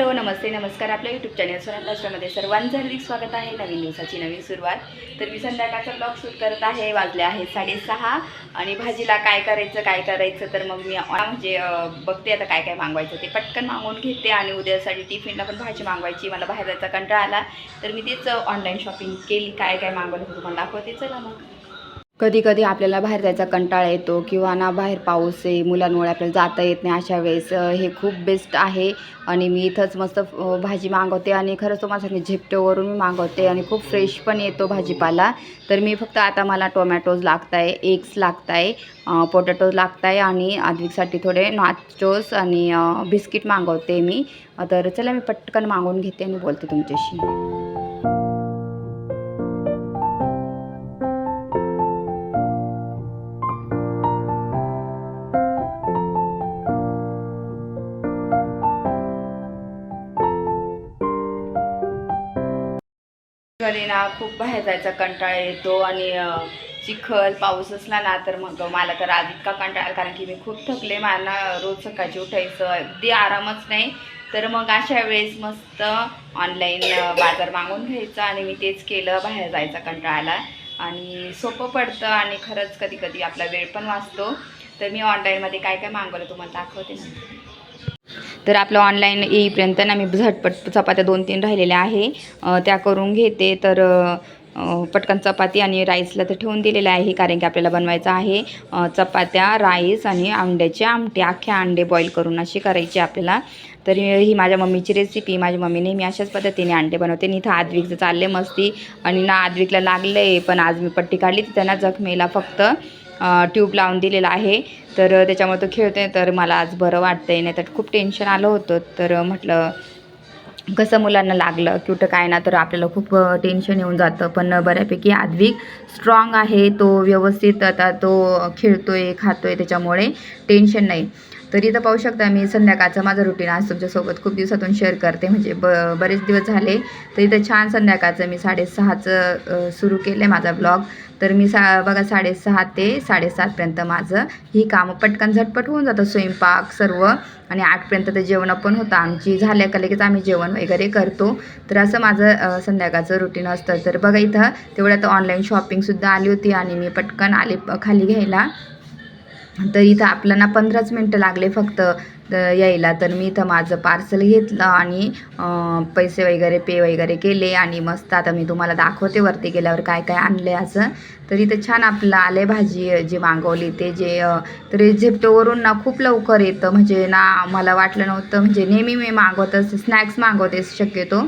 Hello नमस्ते नमस्कार. आपल्या YouTube channel स्वराष्ट्रामध्ये सर्वांचं हार्दिक स्वागत आहे. नवीन दिवसाची नवीन सुरुवात. तर मी संध्याकाळचा ब्लॉग शूट करत आहे. वाजले आहे साडेसहा आणि भाजीला काय करायचं काय करायचं तर मग मी म्हणजे बघते आता काय काय मागवायचं ते. पटकन मागवून घेते आणि उद्यासाठी टिफिनला पण भाजी मागवायची. मला बाहेर जायचा कंटाळा आला. तर मी तेच ऑनलाईन शॉपिंग केली. काय काय मागवलं तुम्हाला दाखवते. चला मग. कधी कधी आपल्याला बाहेर जायचा कंटाळा येतो किंवा ना बाहेर पाऊस आहे मुलांमुळे आपल्याला जाता येत नाही अशा वेळेस. हे खूप बेस्ट आहे. आणि मी इथंच मस्त भाजी मागवते आणि खरंच तो सांगते झेप्टोवरून मी मागवते आणि खूप फ्रेश पण येतो भाजीपाला. तर मी फक्त आता मला टोमॅटोज लागत आहे एग्स लागत आहे पोटॅटोज लागत आहे आणि आधविकसाठी थोडे नाचोस आणि बिस्किट मागवते मी. तर चला मी पटकन मागवून घेते आणि बोलते तुमच्याशी. घरी ना खूप बाहेर जायचा कंटाळा येतो आणि चिखल पाऊस असला ना तर मग मला तर आज इतका कंटाळा कारण की मी खूप थकले. मला रोज सकाळची उठायचं अगदी आरामच नाही. तर मग अशा वेळेस मस्त ऑनलाईन बाजार मागून घ्यायचा आणि मी तेच केलं बाहेर जायचा कंटाळा आला. आणि सोपं पडतं आणि खरंच कधी कधी आपला वेळ पण वाचतो. तर मी ऑनलाईनमध्ये काय काय मागवलं तुम्हाला दाखवते ना तर आपलं ऑनलाईन येईपर्यंत ना मी झटपट चपात्या दोन तीन राहिलेल्या आहे. त्या करून घेते. तर पटकन चपाती आणि राईसला तर ठेवून दिलेलं आहे कारण की आपल्याला बनवायचं आहे. चपात्या राईस आणि अंड्याचे आमटे अख्खे अंडे बॉईल करून अशी करायची आपल्याला. तर ही माझ्या मम्मीची रेसिपी माझ्या मम्मी नेहमी अशाच पद्धतीने अंडे बनवते आणि इथं आद्विकचं चालले मस्ती. आणि ना आद्विकला लागलं आहे पण आज मी पट्टी काढली. तिथं ना जखमेला फक्त ट्यूब लावून दिलेला आहे. तर त्याच्यामुळे तो खेळतोय. तर मला आज बरं वाटतंय. नाही तर खूप टेन्शन आलं होतं. तर म्हटलं कसं मुलांना लागलं? कुठं काय ना तर आपल्याला खूप टेन्शन येऊन जातं. पण बऱ्यापैकी आद्विक स्ट्रॉंग आहे. तो व्यवस्थित आता तो खेळतोय खातोय. त्याच्यामुळे टेन्शन नाही. तर इथं पाहू शकता मी संध्याकाळचं माझं रुटीन आज तुमच्यासोबत खूप दिवसातून शेअर करते. म्हणजे ब बरेच दिवस झाले. तर इथं छान संध्याकाळचं मी साडेसहाचं सुरू केलं आहे माझा ब्लॉग तर मी सा बघा साडेसहा ते साडेसातपर्यंत माझं ही कामं पटकन झटपट होऊन जातं. स्वयंपाक सर्व आणि आठपर्यंत ते जेवणं पण होतं. आमची झाल्या का लगेच आम्ही जेवण वगैरे करतो. तर असं माझं संध्याकाळचं रुटीन असतं. तर बघा इथं तेवढ्यात ऑनलाईन शॉपिंगसुद्धा आली होती आणि मी पटकन आले खाली घ्यायला. तर इथं आपल्याला पंधराच मिनटं लागले फक्त. तर यायला. तर मी इथं माझं पार्सल घेतलं आणि पैसे वगैरे पे वगैरे केले आणि मस्त आता मी तुम्हाला दाखवते वरती गेल्यावर काय काय आणले असं. तर इथं छान आपलं आले भाजी जी मागवली ते जे तर झेप्टोवरून ना खूप लवकर येतं. म्हणजे ना मला वाटलं नव्हतं. म्हणजे नेहमी मी मागवत असते स्नॅक्स मागवते शक्यतो.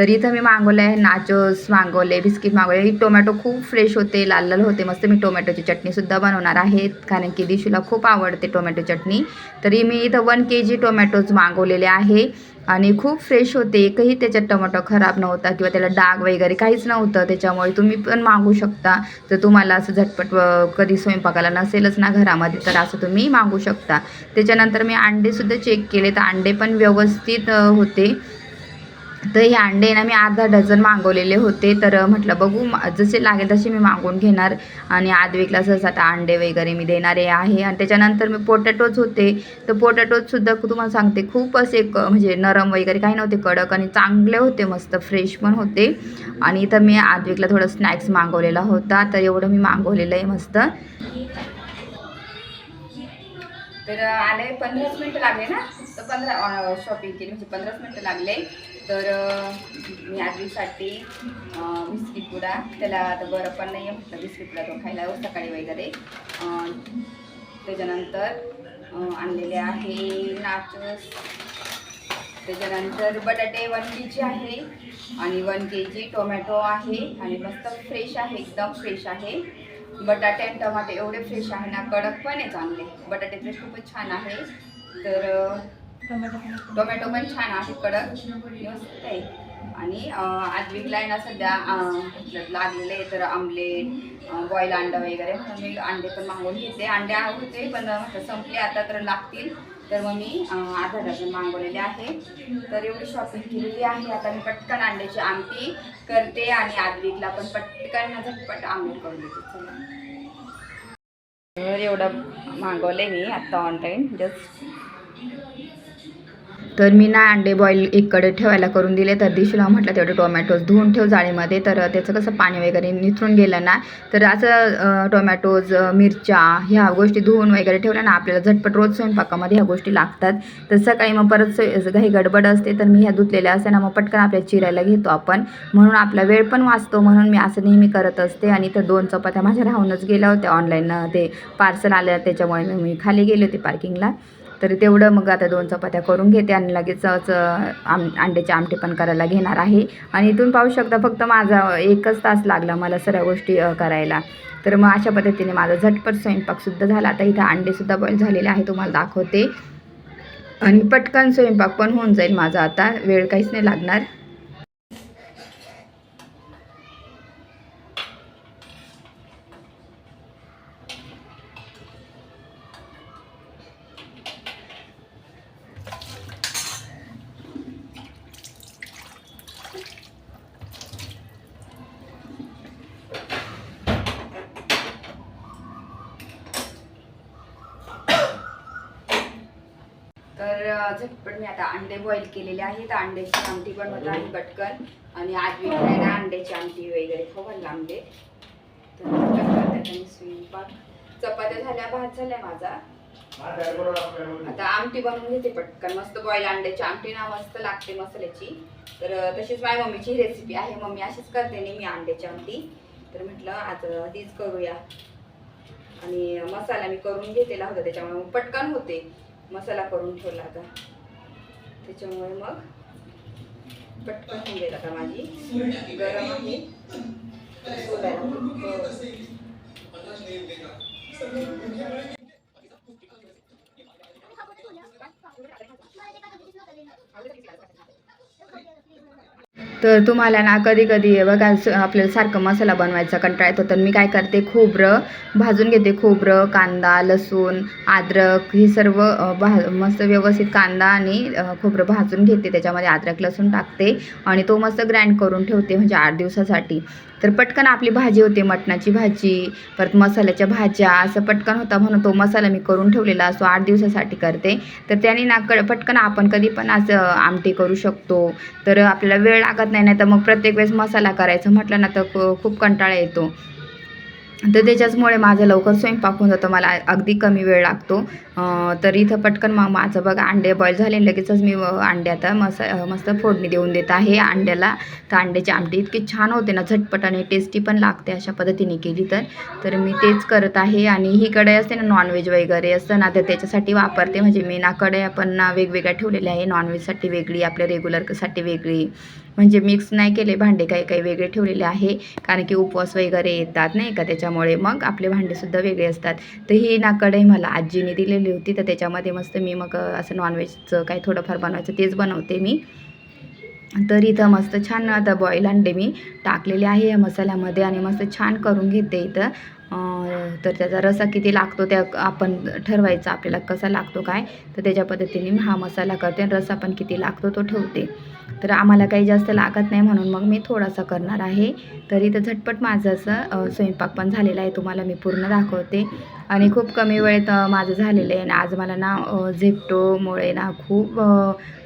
तर इथं मी मागवले आहे नाचोस मागवले बिस्किट मागवले. टोमॅटो खूप फ्रेश होते लाल लाल होते मस्त. मी टोमॅटोची चटणीसुद्धा बनवणार आहे कारण की दिशूला खूप आवडते टोमॅटो चटणी. तरी मी इथं वन के जी टोमॅटोज मागवलेले आहे आणि खूप फ्रेश होते. एकही त्याच्यात टोमॅटो खराब नव्हता किंवा त्याला डाग वगैरे काहीच नव्हतं. त्याच्यामुळे तुम्ही पण मागू शकता. तर तुम्हाला असं झटपट कधी स्वयंपाकाला नसेलच ना घरामध्ये तर असं तुम्ही मागू शकता. त्याच्यानंतर मी अंडेसुद्धा चेक केले तर अंडे पण व्यवस्थित होते. तर हे अंडे ना मी अर्धा डझन मागवलेले होते. तर म्हटलं बघू जसे लागेल तसे मी मागवून घेणार. आणि आदविकला सहज आता अंडे वगैरे मी देणारे आहे. आणि त्याच्यानंतर मी पोटॅटोज होते. तर पोटॅटोजसुद्धा तुम्हाला सांगते खूप असे क म्हणजे नरम वगैरे काही नव्हते कडक आणि चांगले होते मस्त फ्रेश पण होते. आणि इथं मी आदविकला थोडं स्नॅक्स मागवलेला होता. तर एवढं मी मागवलेलं आहे मस्त. तर आले पंधराच मिनटं लागले ना? तर पंधरा शॉपिंग केली म्हणजे पंधराच मिनटं लागले. तर अं, मी बिस्किट पुडा. त्याला आता बरं पण नाही आहे म्हटलं बिस्किट पुडा तो खायला सकाळी वगैरे. त्याच्यानंतर आणलेले आहे नाचस. त्याच्यानंतर बटाटे वन के जी आहे आणि वन के जी टोमॅटो आहे आणि मस्त फ्रेश आहे एकदम फ्रेश आहे. बटाटे आणि टमाटे एवढे फ्रेश आहे ना कडक पण आहे चांगले. बटाटे फ्रेश खूपच छान आहे. तर टोमॅटो पण छान आहे कडक व्यवस्थित आहे. आणि अं, आद्विकला आहे ना सध्या लागलेले आहे तर आमलेट बॉईल अंडा वगैरे. म्हणून मी अंडे पण मागवून घेते. अंडे होते पण संपले आता तर लागतील. तर मग मी अं, अर्धा डझन मागवलेले आहे. तर एवढी शॉपिंग केलेली आहे. आता मी पटकन अंड्याची आमटी करते आणि आद्विकला पण पटकन झटपट आंघोळ करून देते. तर एवढं मागवलं मी आत्ता ऑनलाईन जस्ट तर मी ना अंडे बॉईल इकडे ठेवायला करून दिले. तर दिशूला म्हटलं तेवढे टोमॅटोज धुवून ठेव जाळीमध्ये. तर त्याचं कसं पाणी वगैरे निथरून गेलं ना तर असं टोमॅटोज मिरच्या ह्या गोष्टी धुवून वगैरे ठेवल्या ना आपल्याला झटपट रोज स्वयंपाकामध्ये ह्या गोष्टी लागतात. तर सकाळी मग परत काही गडबड असते तर मी ह्या धुतलेल्या असते ना मग पटकन आपल्या चिरायला घेतो आपण. म्हणून आपला वेळ पण वाचतो म्हणून मी असं नेहमी करत असते. आणि तर दोन चपात्या माझ्या राहूनच गेल्या होत्या ऑनलाईन ते पार्सल आल्या त्याच्यामुळे मी खाली गेले होते पार्किंगला तर तेवढं मग आता दोन चपात्या करून घेते आणि लगेच आम अंड्याचे आमटे पण करायला घेणार आहे. आणि इथून पाहू शकता फक्त माझा एकच तास लागला मला सर्व गोष्टी करायला. तर मग अशा पद्धतीने माझा झटपट स्वयंपाकसुद्धा झाला. आता इथं अंडेसुद्धा बॉईल झालेले आहे तुम्हाला दाखवते. आणि पटकन स्वयंपाक पण होऊन जाईल माझा आता. वेळ काहीच नाही लागणार. झटपट मी आता अंडे बॉईल केलेले आहेत. अंड्याची आमटी बनवत आहे पटकन. आणि आज मी अंड्याची आमटी वगैरे. हो, खाऊ आंबे तर पटकन स्वयंपाक. चपात्या झाल्या भात झाल्या माझा. आता आमटी बनवून घेते पटकन. मस्त बॉईल अंड्याची आमटी ना मस्त लागते मसाल्याची. तर तशीच माझ्या मम्मीची रेसिपी आहे. मम्मी अशीच करते नेहमी अंड्याची आमटी. तर म्हटलं आज तीच करूया. आणि मसाला मी करून घेतलेला होता त्याच्यामुळे पटकन होते. मसाला करून ठेवला होता. त्याच्यामुळे मग पटकन होऊन गेला आता माझी गरम आहे सोडायला हो. तर तुम्हाला ना कधी कधी बघा आपल्याला सारखं मसाला बनवायचा कंटाळा येतो. तर मी काय करते खोबरं भाजून घेते. खोबरं कांदा लसूण अद्रक हे सर्व भा मस्त व्यवस्थित कांदा आणि खोबरं भाजून घेते. त्याच्यामध्ये अद्रक लसूण टाकते आणि तो मस्त ग्राइंड करून ठेवते म्हणजे आठ दिवसासाठी. तर पटकन आपली भाजी होते मटणाची भाजी परत मसाल्याच्या भाज्या असं पटकन होता म्हणून तो मसाला मी करून ठेवलेला असतो आठ दिवसासाठी करते. तर त्याने ना क पटकन आपण कधी पण असं आमटी करू शकतो. तर आपल्याला वेळ लागत नाही नाही तर मग प्रत्येक वेळेस मसाला करायचं म्हटलं ना तर खूप कंटाळा येतो. तर त्याच्याचमुळे माझं लवकर स्वयंपाक होऊन जातो. मला अगदी कमी वेळ लागतो. तर इथं पटकन मग माझं बघा अंडे बॉईल झाले लगेचच मी अं, अंडे आता मस्त फोडणी देऊन देत आहे अंड्याला. तर अंड्याची आमटी इतकी छान होते ना झटपट आणि टेस्टी पण लागते अशा पद्धतीने केली तर. तर मी तेच करत आहे आणि ही कढई असते ना नॉनव्हेज वगैरे असतं ना तर त्याच्यासाठी वापरते. म्हणजे मी ना कढई पण ना वेगवेगळ्या ठेवलेल्या आहे. नॉनव्हेजसाठी वेगळी आपल्या रेग्युलरसाठी वेगळी. म्हणजे मिक्स नाही केले भांडे काही काही वेगळे ठेवलेले आहे. कारण की उपवास वगैरे येतात नाही का? त्याच्या त्याच्यामुळे मग आपले भांडेसुद्धा वेगळे असतात. तर ही नाकडही मला आजीने दिलेली होती. तर त्याच्यामध्ये मस्त मी मग असं नॉनव्हेजचं काही थोडंफार बनवायचं तेच बनवते मी. तर इथं मस्त छान आता बॉईल अंडे मी टाकलेले आहे या मसाल्यामध्ये आणि मस्त छान करून घेते इथं. तर त्याचा रसा किती लागतो त्या आपण ठरवायचा आपल्याला कसा लागतो काय तर त्याच्या पद्धतीने मी हा मसाला करते आणि रसा पण किती लागतो तो ठेवते. तर आम्हाला काही जास्त लागत नाही म्हणून मग मी थोडासा करणार आहे. तर इथं झटपट माझं असं स्वयंपाक पण झालेला आहे. तुम्हाला मी पूर्ण दाखवते. आणि खूप कमी वेळेत माझं झालेलं आहे. आणि आज मला ना अं, झेप्टोमुळे ना खूप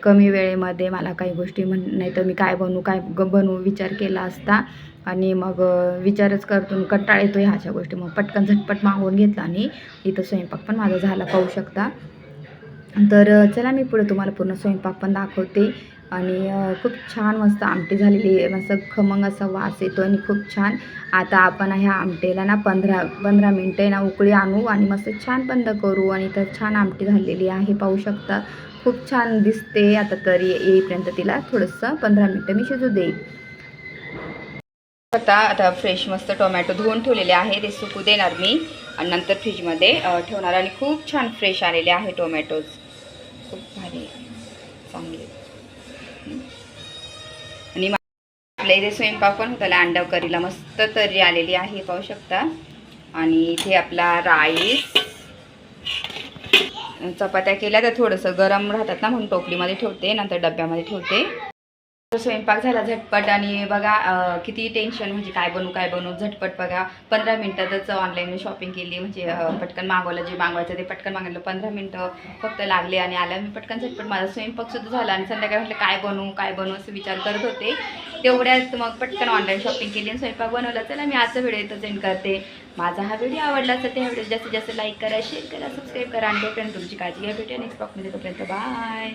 कमी वेळेमध्ये मला काही गोष्टी म्हण नाही तर मी काय बनवू काय बनवू विचार केला असता. आणि मग विचारच करतो कंटाळ येतो ह्या अशा गोष्टी. मग पटकन झटपट मागवून घेतला आणि इथं स्वयंपाक पण माझा झाला पाहू शकता. तर चला मी पुढे तुम्हाला पूर्ण स्वयंपाक पण दाखवते. आणि खूप छान मस्त आमटी झालेली आहे. मस्त खमंग असा वास येतो आणि खूप छान. आता आपण ह्या आमटेला ना पंधरा पंधरा मिनटं ना उकळी आणू आणि मस्त छान बंद करू आणि तर छान आमटी झालेली आहे पाहू शकता. खूप छान दिसते आता तरी येईपर्यंत तिला थोडंसं पंधरा मिनटं मी शिजू देईल. आता आता फ्रेश मस्त टोमॅटो धुवून ठेवलेले आहे. ते सुकू देणार मी. आणि नंतर फ्रीजमध्ये ठेवणार आणि खूप छान फ्रेश आलेले आहे टोमॅटोज खूप भारी. चांगले. आणि आपल्या इथे स्वयंपाक पण होता अंडा करीला मस्त तर्री आलेली आहे पाहू शकता. आणि इथे आपला राईस. चपात्या केल्या तर थोडंसं गरम राहतात ना म्हणून टोपलीमध्ये ठेवते नंतर डब्यामध्ये ठेवते. स्वयंपाक झाला झटपट आणि बघा किती टेन्शन म्हणजे काय बनवू काय बनवू झटपट बघा. पंधरा मिनटातच ऑनलाईन शॉपिंग केली म्हणजे पटकन मागवलं जे मागवायचं ते पटकन मागवलं पंधरा मिनटं फक्त लागले आणि आल्या. मी पटकन झटपट माझा स्वयंपाक सुद्धा झाला आणि संध्याकाळी म्हटलं काय बनवू काय बनवू? असं विचार करत होते. तेवढ्यात मग पटकन ऑनलाईन शॉपिंग केली आणि स्वयंपाक बनवला. चला मी आजचा व्हिडिओ इथं सेंड करते. माझा हा व्हिडिओ आवडला असेल त्या व्हिडिओ जास्तीत जास्त लाईक करा शेअर करा सबस्क्राईब करा आणि तोपर्यंत तुमची काळजी घ्या. भेटूया नेक्स्ट ब्लॉगमध्ये तोपर्यंत बाय